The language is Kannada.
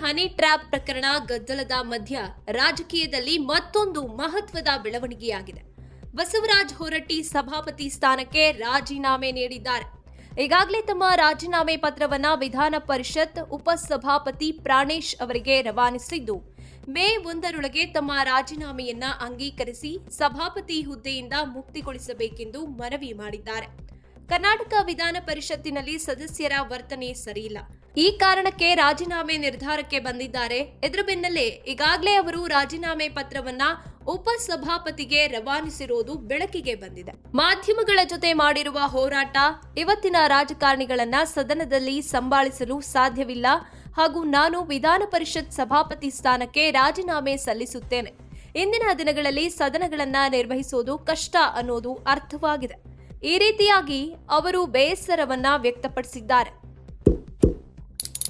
ಹನಿ ಟ್ರ್ಯಾಪ್ ಪ್ರಕರಣ ಗದ್ದಲದ ಮಧ್ಯ ರಾಜಕೀಯದಲ್ಲಿ ಮತ್ತೊಂದು ಮಹತ್ವದ ಬೆಳವಣಿಗೆಯಾಗಿದೆ. ಬಸವರಾಜ್ ಹೊರಟ್ಟಿ ಸಭಾಪತಿ ಸ್ಥಾನಕ್ಕೆ ರಾಜೀನಾಮೆ ನೀಡಿದ್ದಾರೆ. ಈಗಾಗಲೇ ತಮ್ಮ ರಾಜೀನಾಮೆ ಪತ್ರವನ್ನ ವಿಧಾನ ಪರಿಷತ್ ಉಪಸಭಾಪತಿ ಪ್ರಾಣೇಶ್ ಅವರಿಗೆ ರವಾನಿಸಿದ್ದು, ಮೇ ಒಂದರೊಳಗೆ ತಮ್ಮ ರಾಜೀನಾಮೆಯನ್ನ ಅಂಗೀಕರಿಸಿ ಸಭಾಪತಿ ಹುದ್ದೆಯಿಂದ ಮುಕ್ತಿಗೊಳಿಸಬೇಕೆಂದು ಮನವಿ ಮಾಡಿದ್ದಾರೆ. ಕರ್ನಾಟಕ ವಿಧಾನ ಪರಿಷತ್ತಿನಲ್ಲಿ ಸದಸ್ಯರ ವರ್ತನೆ ಸರಿಯಿಲ್ಲ. ಈ ಕಾರಣಕ್ಕೆ ರಾಜೀನಾಮೆ ನಿರ್ಧಾರಕ್ಕೆ ಬಂದಿದ್ದಾರೆ. ಇದರ ಬೆನ್ನಲ್ಲೇ ಈಗಾಗಲೇ ಅವರು ರಾಜೀನಾಮೆ ಪತ್ರವನ್ನ ಉಪಸಭಾಪತಿಗೆ ರವಾನಿಸಿರುವುದು ಬೆಳಕಿಗೆ ಬಂದಿದೆ. ಮಾಧ್ಯಮಗಳ ಜೊತೆ ಮಾಡಿರುವ ಹೋರಾಟ ಇವತ್ತಿನ ರಾಜಕಾರಣಿಗಳನ್ನ ಸದನದಲ್ಲಿ ಸಂಭಾಳಿಸಲು ಸಾಧ್ಯವಿಲ್ಲ ಹಾಗೂ ನಾನು ವಿಧಾನ ಪರಿಷತ್ ಸಭಾಪತಿ ಸ್ಥಾನಕ್ಕೆ ರಾಜೀನಾಮೆ ಸಲ್ಲಿಸುತ್ತೇನೆ. ಇಂದಿನ ದಿನಗಳಲ್ಲಿ ಸದನಗಳನ್ನ ನಿರ್ವಹಿಸುವುದು ಕಷ್ಟ ಅನ್ನೋದು ಅರ್ಥವಾಗಿದೆ. ಈ ರೀತಿಯಾಗಿ ಅವರು ಬೇಸರವನ್ನ ವ್ಯಕ್ತಪಡಿಸಿದ್ದಾರೆ.